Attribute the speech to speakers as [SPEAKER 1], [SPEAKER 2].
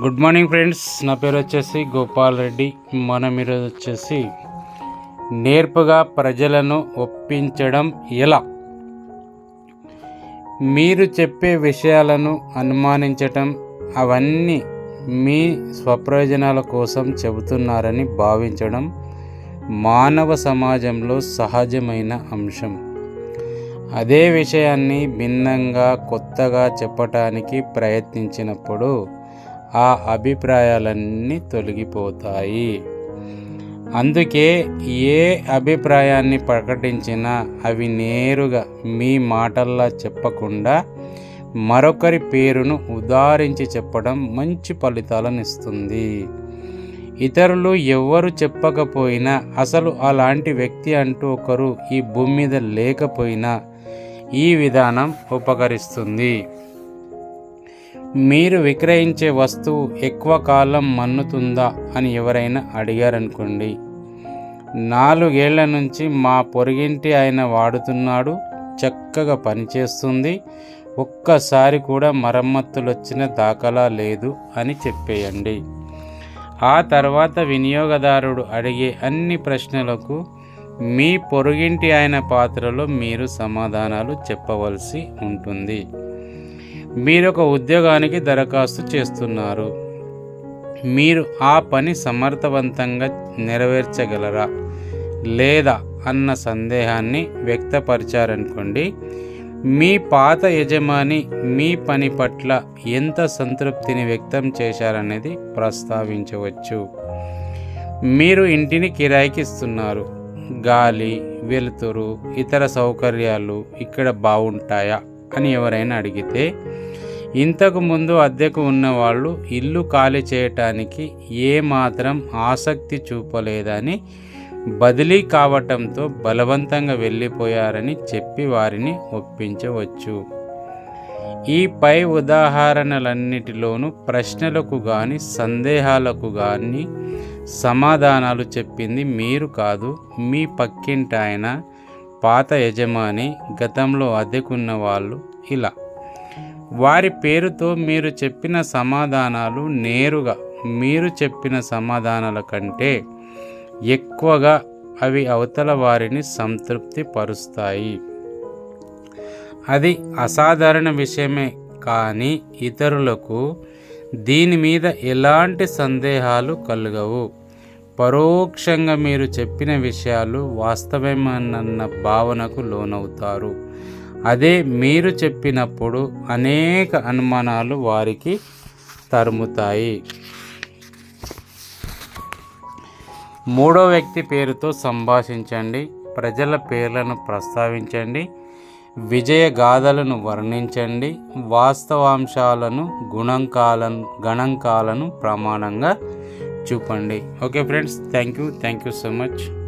[SPEAKER 1] Good morning friends నా పేరు వచ్చేసి గోపాల్ రెడ్డి. మనం ఈరోజు వచ్చేసి నేర్పుగా ప్రజలను ఒప్పించడం ఎలా? మీరు చెప్పే విషయాలను అనుమానించటం అవన్నీ మీ స్వప్రయోజనాల కోసం చెబుతున్నారని భావించడం మానవ సమాజంలో సహజమైన అంశం. అదే విషయాన్ని భిన్నంగా కొత్తగా చెప్పటానికి ప్రయత్నించినప్పుడు ఆ అభిప్రాయాలన్నీ తొలగిపోతాయి. అందుకే ఏ అభిప్రాయాన్ని ప్రకటించినా అవి నేరుగా మీ మాటల్లా చెప్పకుండా మరొకరి పేరును ఉదారించి చెప్పడం మంచి ఫలితాలను ఇస్తుంది ఇతరులు ఎవ్వరు చెప్పకపోయినా అసలు అలాంటి వ్యక్తి అంటూ ఒకరు ఈ భూమి మీద లేకపోయినా ఈ విధానం ఉపకరిస్తుంది. మీరు విక్రయించే వస్తువు ఎక్కువ కాలం మన్నుతుందా అని ఎవరైనా అడిగారనుకోండి. నాలుగేళ్ళ నుంచి మా పొరుగింటి ఆయన వాడుతున్నాడు చక్కగా పనిచేస్తుంది ఒక్కసారి కూడా మరమ్మతులు వచ్చిన దాఖలా లేదు అని చెప్పేయండి. ఆ తర్వాత వినియోగదారుడు అడిగే అన్ని ప్రశ్నలకు మీ పొరుగింటి ఆయన పాత్రలో మీరు సమాధానాలు చెప్పవలసి ఉంటుంది. మీరు ఒక ఉద్యోగానికి దరఖాస్తు చేస్తున్నారు. మీరు ఆ పని సమర్థవంతంగా నెరవేర్చగలరా? లేదా? అన్న సందేహాన్ని వ్యక్తపరిచారనుకోండి. మీ పాత యజమాని మీ పని పట్ల ఎంత సంతృప్తిని వ్యక్తం చేశారనేది ప్రస్తావించవచ్చు. మీరు ఇంటిని కిరాయికి ఇస్తున్నారు గాలి వెలుతురు ఇతర సౌకర్యాలు ఇక్కడ బాగుంటాయా అని ఎవరైనా అడిగితే ఇంతకు ముందు అద్దెకు ఉన్నవాళ్ళు ఇల్లు ఖాళీ చేయటానికి ఏమాత్రం ఆసక్తి చూపలేదని బదిలీ కావటంతో బలవంతంగా వెళ్ళిపోయారని చెప్పి వారిని ఒప్పించవచ్చు. ఈ పై ఉదాహరణలన్నిటిలోనూ ప్రశ్నలకు కానీ సందేహాలకు కానీ సమాధానాలు చెప్పింది మీరు కాదు మీ పక్కింటి ఆయన పాత యజమాని గతంలో అద్దెకున్న వాళ్ళు ఇలా. వారి పేరుతో మీరు చెప్పిన సమాధానాలు నేరుగా మీరు చెప్పిన సమాధానాల కంటే ఎక్కువగా అవి అవతల వారిని సంతృప్తి పరుస్తాయి అది అసాధారణ విషయమే కానీ ఇతరులకు దీని మీద ఎలాంటి సందేహాలు కలగవు. పరోక్షంగా మీరు చెప్పిన విషయాలు వాస్తవమేనన్న భావనకు లోనవుతారు. అదే మీరు చెప్పినప్పుడు అనేక అనుమానాలు వారికి తరుముతాయి. మూడో వ్యక్తి పేరుతో సంభాషించండి. ప్రజల పేర్లను ప్రస్తావించండి. విజయ గాథలను వర్ణించండి. వాస్తవాంశాలను గుణంకాలను గణాంకాలను ప్రమాణంగా చూపండి. Okay friends thank you. Thank you so much.